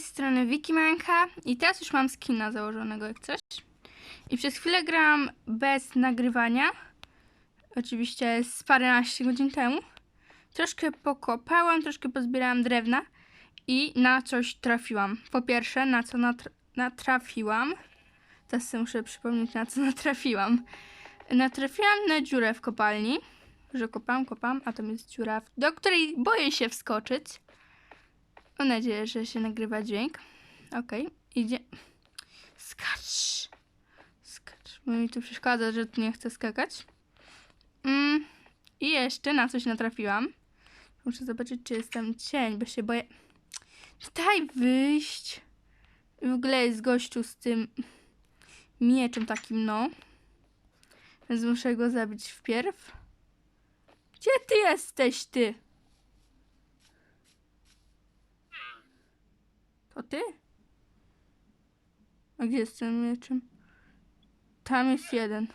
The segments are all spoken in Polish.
z strony Wikimanka i teraz już mam skina założonego jak coś. I przez chwilę grałam bez nagrywania. Oczywiście z paręnaście godzin temu. Troszkę pokopałam, troszkę pozbierałam drewna i na coś trafiłam. Po pierwsze, na co natr- natrafiłam. Teraz sobie muszę przypomnieć, na co natrafiłam. Natrafiłam na dziurę w kopalni, że kopam, kopam, a tam jest dziura, do której boję się wskoczyć. Mam nadzieję, że się nagrywa dźwięk. Okej, idzie. Skacz. Skacz. Bo mi tu przeszkadza, że tu nie chcę skakać. Mm. I jeszcze na coś natrafiłam. Muszę zobaczyć, czy jest tam cień, bo się boję. Daj wyjść. W ogóle jest gościu z tym mieczem takim, no. Więc muszę go zabić wpierw. Gdzie ty jesteś, ty? To ty? A gdzie jest ten mieczem? Tam jest jeden.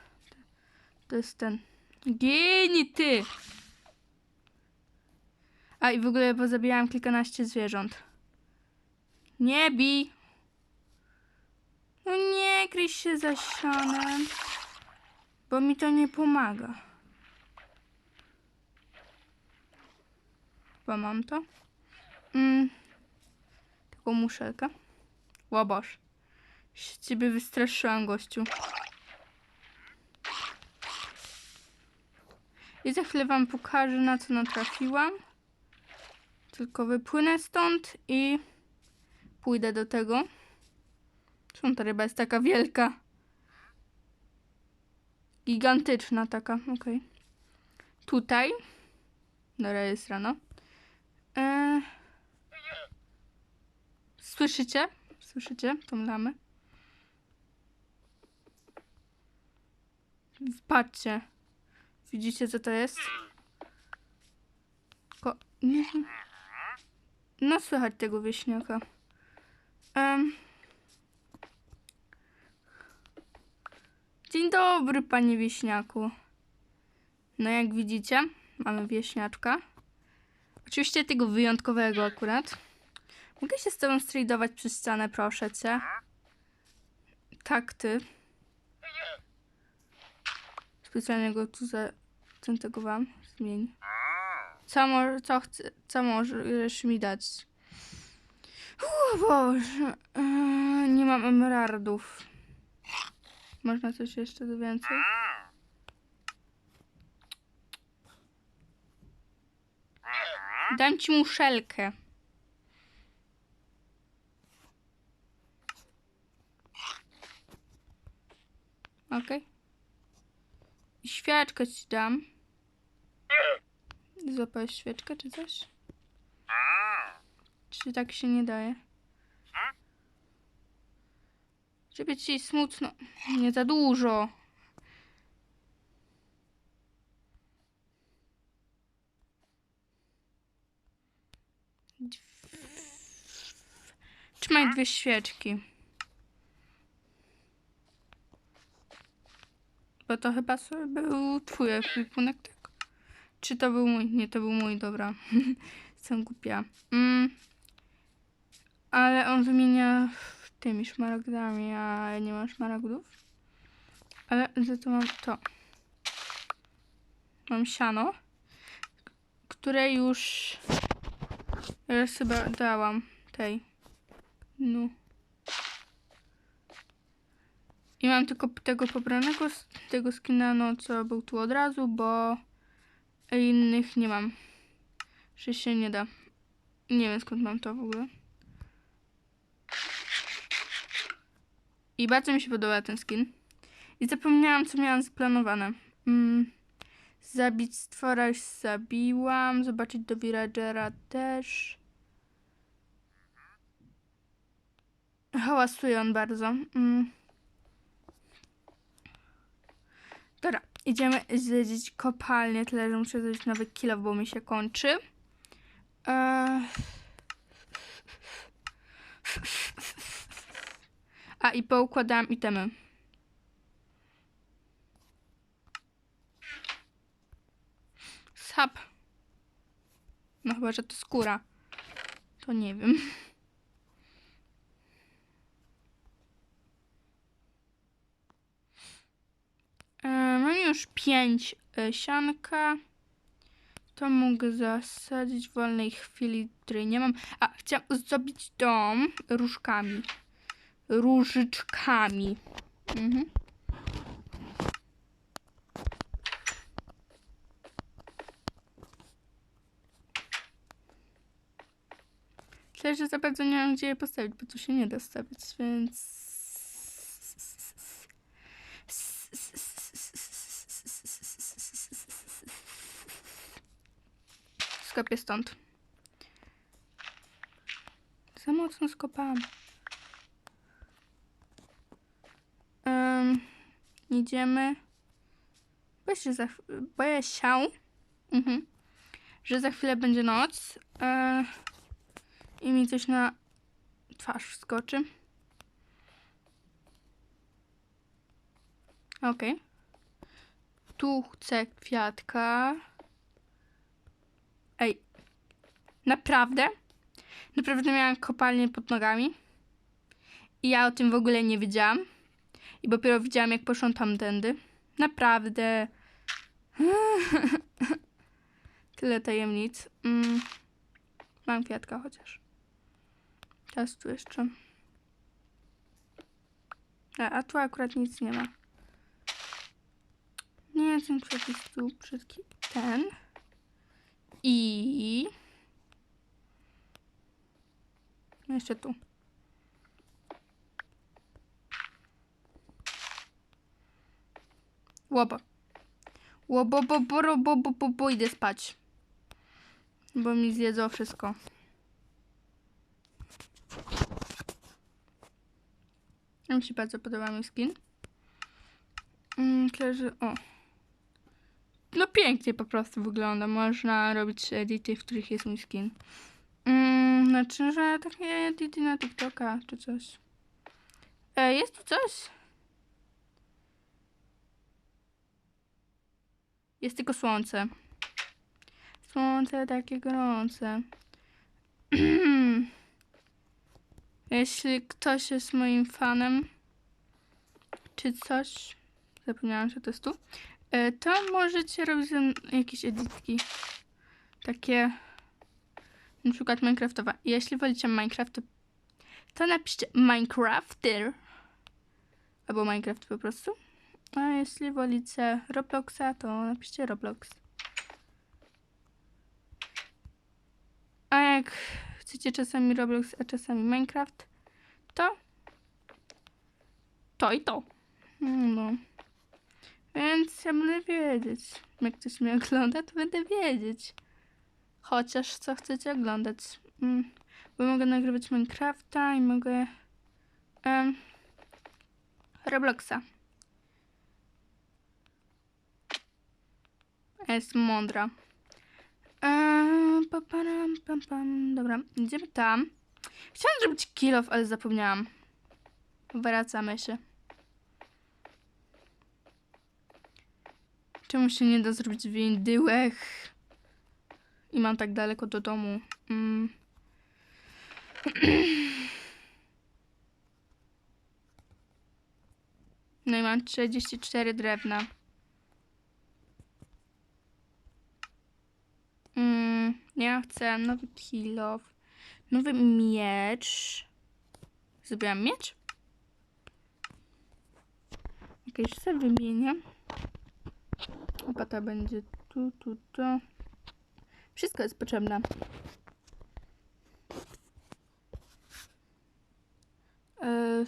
To jest ten. Gini ty! A i w ogóle pozabijałam kilkanaście zwierząt. Nie bij! No nie kryj się za ścianem, bo mi to nie pomaga. Chyba mam to. Mm. Taką muszelkę. Się Ciebie wystraszyłam, gościu. I za chwilę wam pokażę, na co natrafiłam. Tylko wypłynę stąd i pójdę do tego. Czemu ta ryba jest taka wielka? Gigantyczna taka, okej. Tutaj. Dobra, jest rano. Eee... Słyszycie? Słyszycie tą lamę? Patrzcie. Widzicie, co to jest? Ko nie. No, słychać tego wieśniaka. Em. Dzień dobry, panie wieśniaku. No, jak widzicie, mamy wieśniaczka. Oczywiście tego wyjątkowego akurat. Mogę się z tobą stradować przez ścianę, proszę cię. Tak, ty. Specjalnie go tu zacentegowałam. Zmień. Co, mo- co, chcę, co możesz mi dać? O Boże. Eee, nie mam emeraldów. Można coś jeszcze do więcej? Dam ci muszelkę. Okej. I świeczkę ci dam. Złapałeś świeczkę czy coś? Czy tak się nie daje? Żeby ci smutno. Nie za dużo. Trzymaj dwie świeczki. Bo to chyba sobie był twój ekwipunek, tak? Czy to był mój? Nie, to był mój, dobra. Jestem głupia. Mm. Ale on wymienia tymi szmaragdami, a nie mam szmaragdów. Ale za to mam to. Mam siano, które już już chyba dałam tej. No. I mam tylko tego pobranego, tego skina, no co był tu od razu, bo innych nie mam. Że się nie da. Nie wiem skąd mam to w ogóle. I bardzo mi się podoba ten skin. I zapomniałam, co miałam zaplanowane. Mm. Zabić stwora już zabiłam. Zobaczyć do villagera też. Hałasuje on bardzo. Mm. Dobra, idziemy zwiedzić kopalnię, tyle że muszę zrobić nowy kilo, bo mi się kończy. Eee... A i poukładałam itemy. Sap. No chyba, że to skóra. To nie wiem. Już pięć e, sianka. To mogę zasadzić w wolnej chwili, której nie mam. A, chciałam zdobić dom różkami. Różyczkami. Mhm. Myślę, że za bardzo nie mam gdzie je postawić, bo tu się nie da stawić, więc... Skopię stąd. Za mocno skopałam. Um, idziemy. Boję się, za, boję się mhm, że za chwilę będzie noc. E, I mi coś na twarz skoczy. Okej. Tu chcę kwiatka. Ej. Naprawdę? Naprawdę miałam kopalnię pod nogami. I ja o tym w ogóle nie wiedziałam. I dopiero widziałam, jak poszłam tamtędy. Naprawdę. Tyle tajemnic. Mm. Mam kwiatka chociaż. Teraz tu jeszcze. A, a tu akurat nic nie ma. Nie, ten kwiat jest tu brzydki. Ten. I... Jeszcze tu. Łobo. Łobo, bo, bo, bo, bo, bo, bo, idę spać. Bo mi zjedzą wszystko. Mi się bardzo podoba mój skin. Mm. O. Pięknie po prostu wygląda. Można robić edity, w których jest mój skin. Mm, znaczy, że takie edity na TikToka czy coś. E, jest tu coś? Jest tylko słońce. Słońce takie gorące. Jeśli ktoś jest moim fanem, czy coś, zapomniałam, że to jest tu, e, to możecie robić jakieś editki. Takie, na przykład Minecraftowa. Jeśli wolicie Minecraft, to, to napiszcie Minecrafter. Albo Minecraft po prostu. A jeśli wolicie Robloxa, to napiszcie Roblox. A jak chcecie czasami Roblox, a czasami Minecraft, to to i to. No. Więc ja będę wiedzieć. Jak ktoś mnie ogląda, to będę wiedzieć. Chociaż co chcecie oglądać. Mm, bo mogę nagrywać Minecrafta i mogę em, Robloxa. Jest mądra. Eee, pa, param, pam, pam. Dobra, idziemy tam. Chciałam zrobić kill off, ale zapomniałam. Wracamy się. Czemu się nie da zrobić windyłek? I mam tak daleko do domu. Mm. No i mam 34 drewna. Mm, ja chcę nowy kilof, nowy miecz. Zrobiłam miecz? Jakieś sobie wymienię. To będzie tu, tu, to. Wszystko jest potrzebne. Eee,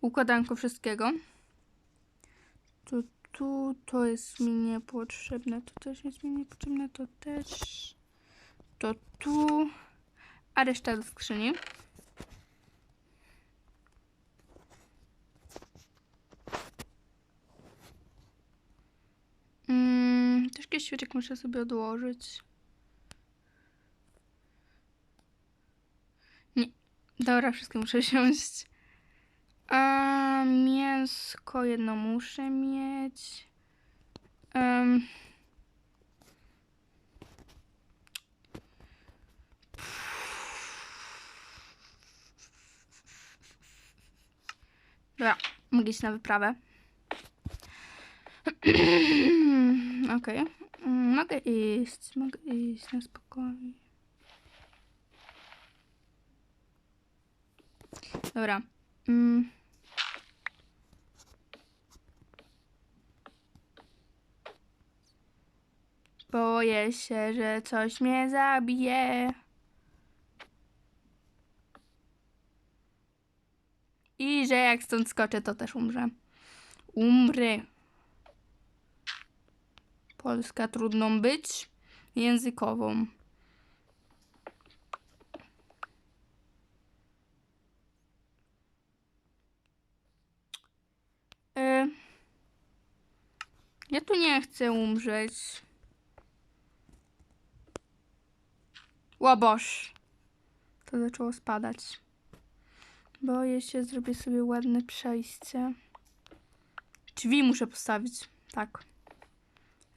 układanko wszystkiego. Tu, tu, to jest mi niepotrzebne, to też jest mi niepotrzebne, to też, to tu, a reszta do skrzyni. Jakiś świeczek muszę sobie odłożyć. Nie. Dobra, wszystkie muszę wziąć. A mięsko jedno muszę mieć. Um. Dobra, mogę iść na wyprawę. Okej. Okay. Mogę iść, mogę iść na spokojnie. Dobra. Mm. Boję się, że coś mnie zabije. I że jak stąd skoczę, to też umrę. Umrę. Polska trudną być językową. Y, Ja tu nie chcę umrzeć. Łoboż. To zaczęło spadać. Boję się, zrobię sobie ładne przejście. Drzwi muszę postawić. Tak.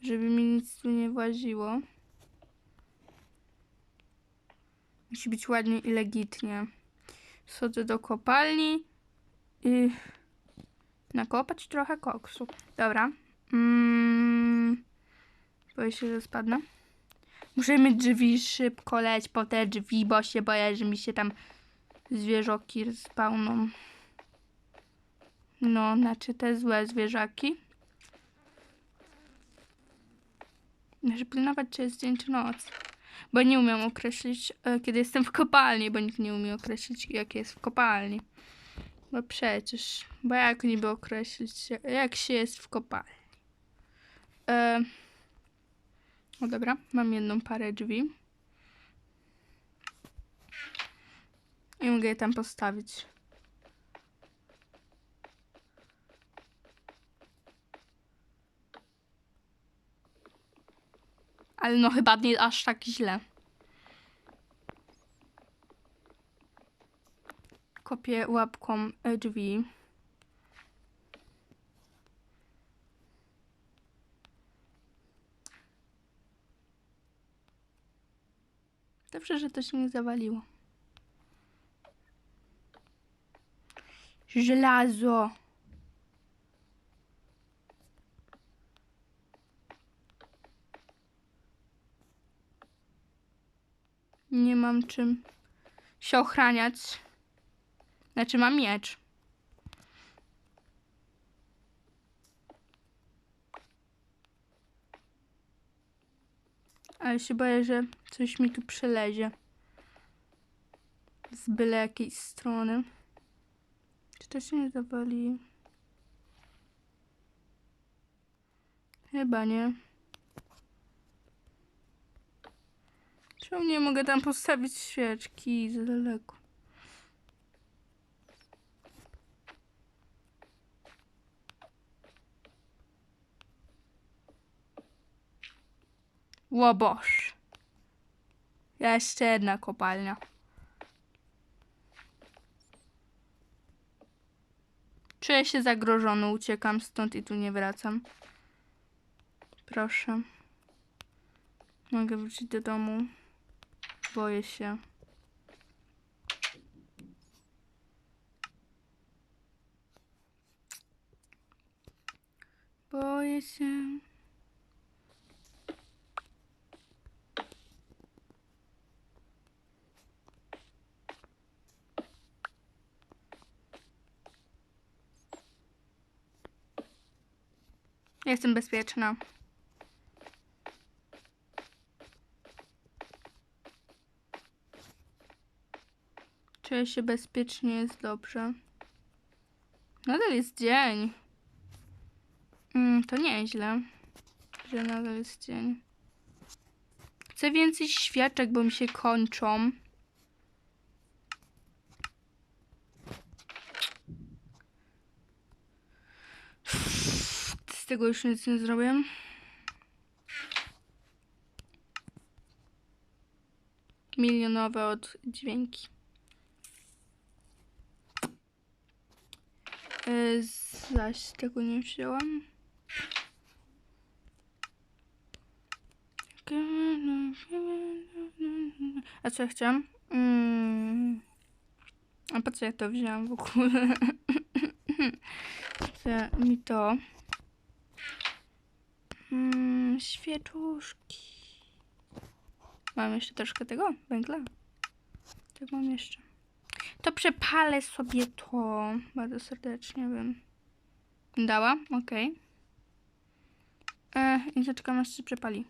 Żeby mi nic tu nie właziło. Musi być ładnie i legitnie. Schodzę do kopalni i nakopać trochę koksu. Dobra. Mm. Boję się, że spadnę. Mieć drzwi szybko leć po te drzwi, bo się boję, że mi się tam zwierzoki spawną. No, znaczy te złe zwierzaki. Muszę pilnować, czy jest dzień, czy noc. Bo nie umiem określić, e, kiedy jestem w kopalni, bo nikt nie umie określić, jak jest w kopalni. Bo przecież, bo jak niby określić, jak się jest w kopalni. E, o dobra, mam jedną parę drzwi. I mogę je tam postawić. Ale no chyba nie aż tak źle. Kopię łapką e, drzwi. Dobrze, że to się nie zawaliło. Żelazo. Nie mam czym się ochraniać. Znaczy mam miecz. Ale się boję, że coś mi tu przelezie. Z byle jakiej strony. Czy to się nie zawali? Chyba nie. Czemu nie mogę tam postawić świeczki za daleko? Łoboż. Jeszcze jedna kopalnia. Czuję się zagrożony, uciekam stąd i tu nie wracam. Proszę. Mogę wrócić do domu. Boję się. Boję się. Jestem bezpieczna. Czuję się bezpiecznie, jest dobrze. Nadal jest dzień. Mm, to nieźle, że nadal jest dzień. Chcę więcej świeczek, bo mi się kończą. Z tego już nic nie zrobię. Milionowe oddźwięki. Y, Zaś tego nie wzięłam. A co ja chciałam? Mm. A po co ja to wzięłam w ogóle? chce mi to. Mm, świeczuszki. Mam jeszcze troszkę tego węgla. Tak mam jeszcze. To przepalę sobie to. Bardzo serdecznie bym dała. Okej. E, I zaczekam aż się przepali.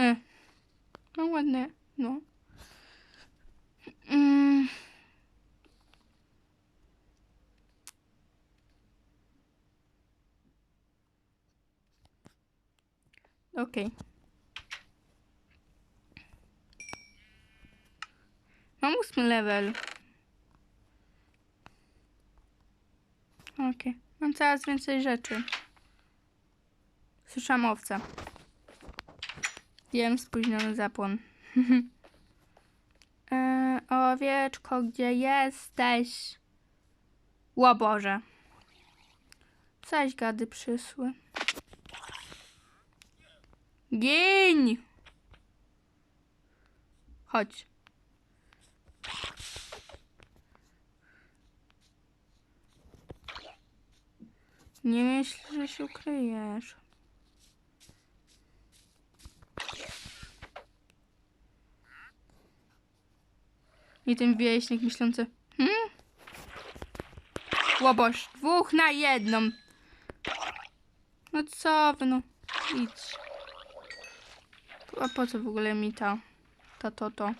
E. No ładne. No. Mm. Okej. Mam ósmy level. Okej. Mam coraz więcej rzeczy. Słyszałam owce. Wiem, spóźniony zapłon. e, owieczko, gdzie jesteś? Ło Boże. Zaś gady przysły. Giń! Chodź. Nie myśl, że się ukryjesz. I ten wieśnik myślący, hmm? Łoboż, dwóch na jedną. No co no, idź. A po co w ogóle mi ta, ta, to, to?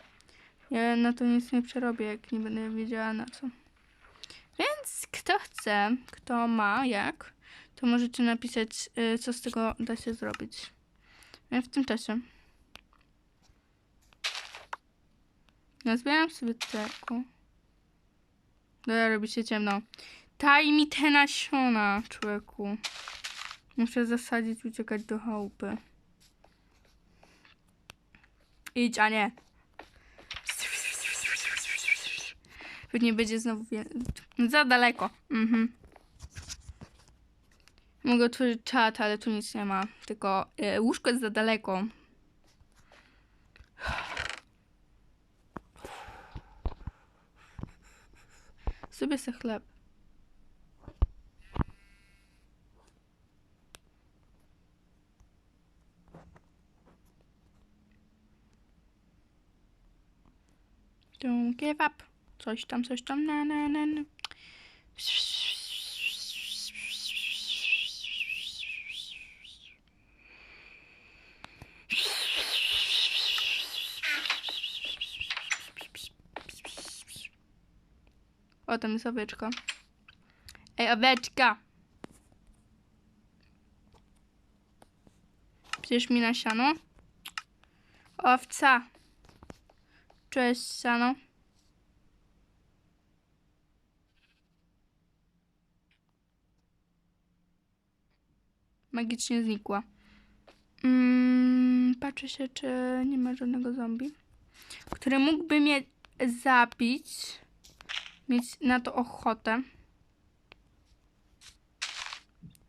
Ja na to nic nie przerobię, jak nie będę wiedziała na co. Więc kto chce, kto ma, jak, to możecie napisać, y, co z tego da się zrobić. W tym czasie. Nazbieram sobie tego. Dobra, robi się ciemno. Daj mi te nasiona, człowieku. Muszę zasadzić, uciekać do chałupy. Idź, a nie. Pewnie będzie znowu za daleko. Mhm. Mogę otworzyć czat, ale tu nic nie ma. Tylko e, łóżko jest za daleko. Sobie chleb. Don't give up. Coś tam, coś tam, na, na, na, na. O, tam jest owieczka. Ej, owieczka! Przecież mi na siano. Owca. Cześć, siano. Magicznie znikła. Mm, patrzę się, czy nie ma żadnego zombie, który mógłby mnie zabić. Mieć na to ochotę.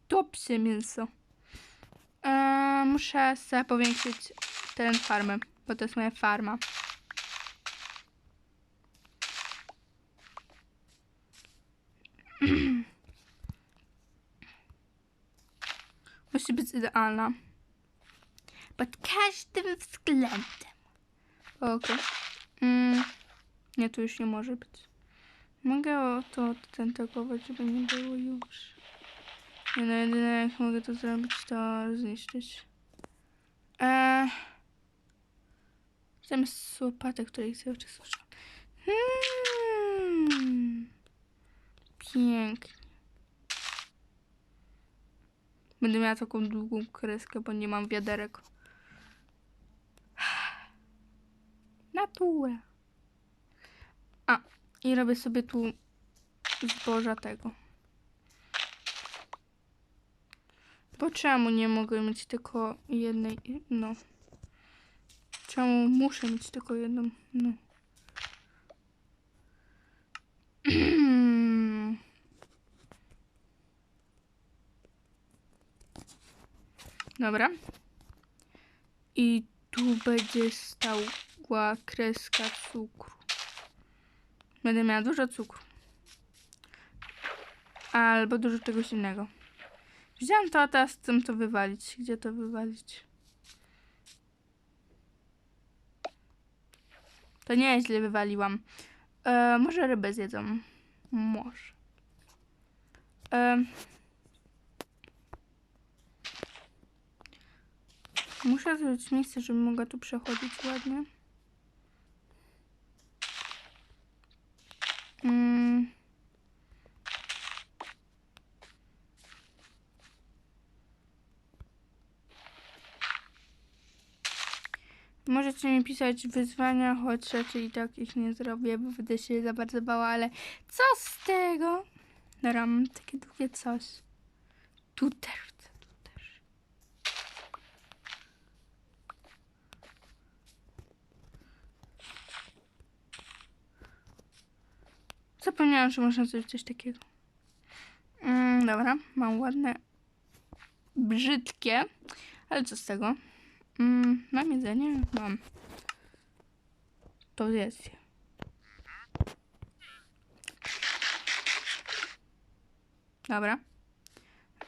To psie mięso. Eee, muszę sobie powiększyć teren farmy, bo to jest moja farma. Musi być idealna. Pod każdym względem. Okej. Mm, nie, tu już nie może być. Mogę to tentogować, żeby nie było już. Nie no, jedyne jak mogę to zrobić, to zniszczyć. Eee, zamiast łopatek, której cały czas słyszę. Hmm. Pięknie. Będę miała taką długą kreskę, bo nie mam wiaderek. Natura. A, i robię sobie tu zboża tego. Bo czemu nie mogę mieć tylko jednej, no. Czemu muszę mieć tylko jedną, no. Dobra. I tu będzie stał zwykła kreska cukru. Będę miała dużo cukru. Albo dużo czegoś innego. Wziąłem to, a teraz chcę to wywalić. Gdzie to wywalić? To nie źle wywaliłam. E, może rybę zjedzą. Może. E, muszę zrobić miejsce, żebym mogła tu przechodzić ładnie. Mm. Możecie mi pisać wyzwania, choć raczej i tak ich nie zrobię, bo będę się za bardzo bała, ale co z tego? Dobra, mam takie długie coś. Tu też chcę, tu też. Zapomniałam, że można zrobić coś takiego. Mm, dobra, mam ładne, brzydkie, ale co z tego? Mm, mam jedzenie? Mam. To jest. je. Dobra.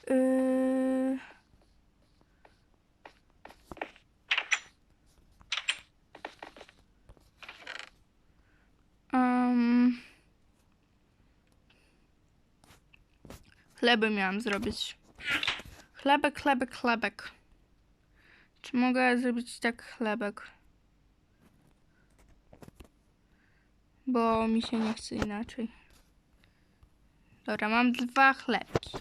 Yy... Um... Chleby miałam zrobić. Chlebek, chlebek, chlebek. Czy mogę zrobić tak chlebek? Bo mi się nie chce inaczej. Dobra, mam dwa chlebki.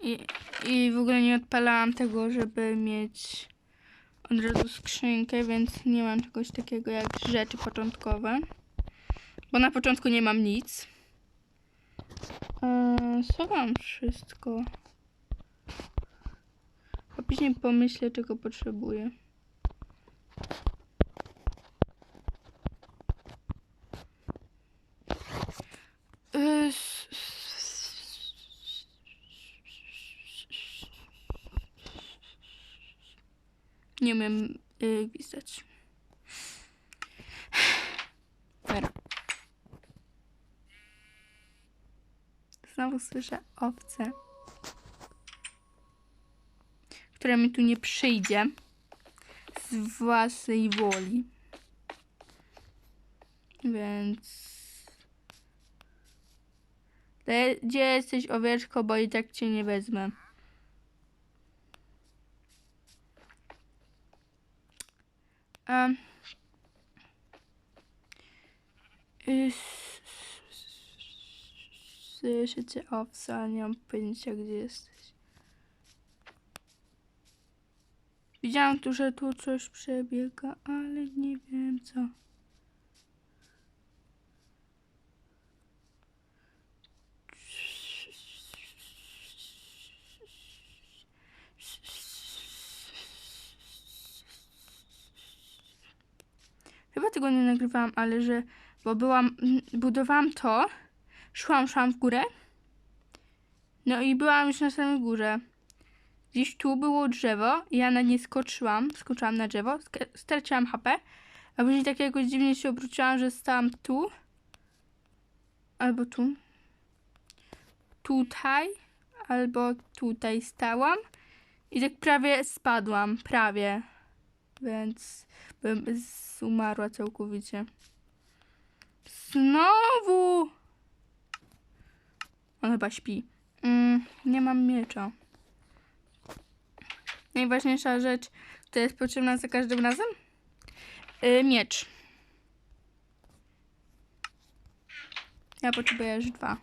I, I w ogóle nie odpalałam tego, żeby mieć od razu skrzynkę, więc nie mam czegoś takiego jak rzeczy początkowe. Bo na początku nie mam nic. Eee, schowam wszystko. A później pomyślę, czego potrzebuję. Nie umiem y, gwizdać. Dobra. Znowu słyszę owce która mi tu nie przyjdzie z własnej woli. Więc. Gdzie jesteś, owieczko, bo i tak cię nie wezmę. Um. Słyszycie owca, nie mam pojęcia, gdzie jesteś. Widziałam tu, że tu coś przebiega, ale nie wiem co. Chyba tego nie nagrywałam, ale że, bo byłam, budowałam to, szłam, szłam w górę, no i byłam już na samej górze. Gdzieś tu było drzewo, ja na nie skoczyłam, skoczyłam na drzewo, straciłam HP, a później tak jakoś dziwnie się obróciłam, że stałam tu, albo tu, tutaj, albo tutaj stałam i tak prawie spadłam, prawie, więc bym umarła całkowicie. Znowu! On chyba śpi. Mm, nie mam miecza. Najważniejsza rzecz, która jest potrzebna za każdym razem? Yy, miecz. Ja potrzebuję aż dwa.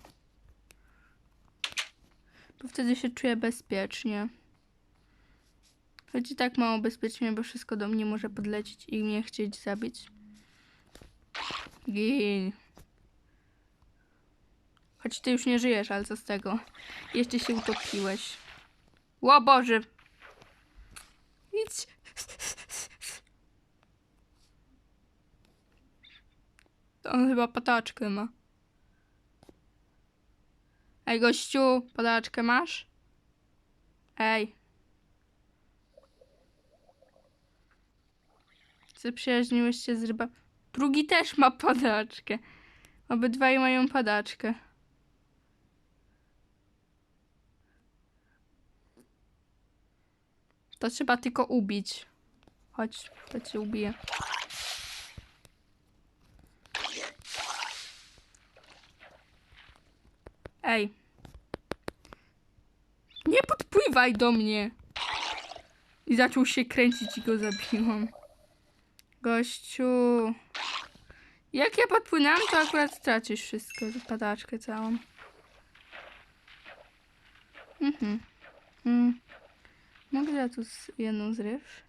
Bo wtedy się czuję bezpiecznie. Choć i tak mało bezpiecznie, bo wszystko do mnie może podlecieć i mnie chcieć zabić. Gin. Choć ty już nie żyjesz, ale co z tego? Jeszcze się utopiłeś. Ło Boże! Idź. To on chyba pataczkę ma. Ej, gościu, padaczkę masz? Ej. zaprzyjaźniłeś się z ryba. Drugi też ma padaczkę. Obydwaj mają padaczkę. To trzeba tylko ubić. Chodź, to cię ubiję. Ej. Nie podpływaj do mnie. I zaczął się kręcić i go zabiłam. Gościu. Jak ja podpłynęłam, to akurat stracisz wszystko, padaczkę całą. Mhm. Mm. Mogę ja tu z jedną zryw?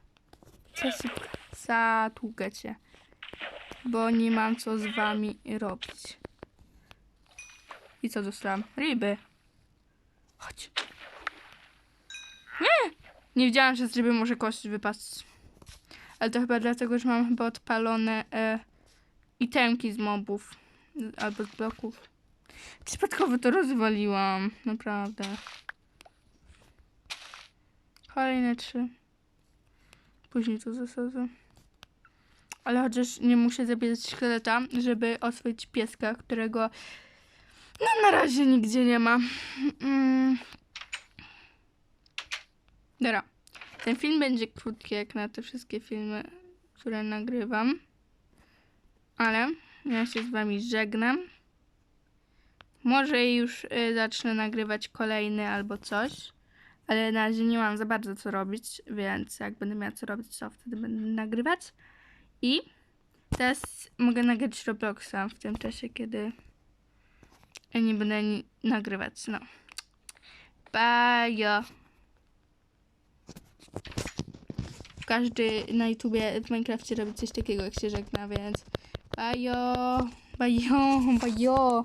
Zasyp... Zatłukę cię. Bo nie mam co z wami robić. I co dostałam? Ryby. Chodź. Nie! Nie wiedziałam, że z ryby może kość wypaść. Ale to chyba dlatego, że mam chyba odpalone e, itemki z mobów. Albo z bloków. Przypadkowo to rozwaliłam. Naprawdę. Kolejne trzy. Później to zasadzę. Ale chociaż nie muszę zabierać szkieleta, żeby oswoić pieska, którego no na razie nigdzie nie ma. Mm. Dobra. Ten film będzie krótki jak na te wszystkie filmy, które nagrywam. Ale ja się z wami żegnam. Może już y, zacznę nagrywać kolejny albo coś. Ale na razie nie mam za bardzo co robić, więc jak będę miała co robić, to wtedy będę nagrywać. I teraz mogę nagrać Robloxa w tym czasie, kiedy nie będę nagrywać. No. Bajo. Każdy na YouTubie w Minecrafcie robi coś takiego, jak się żegna, więc bajo, bajo, bajo.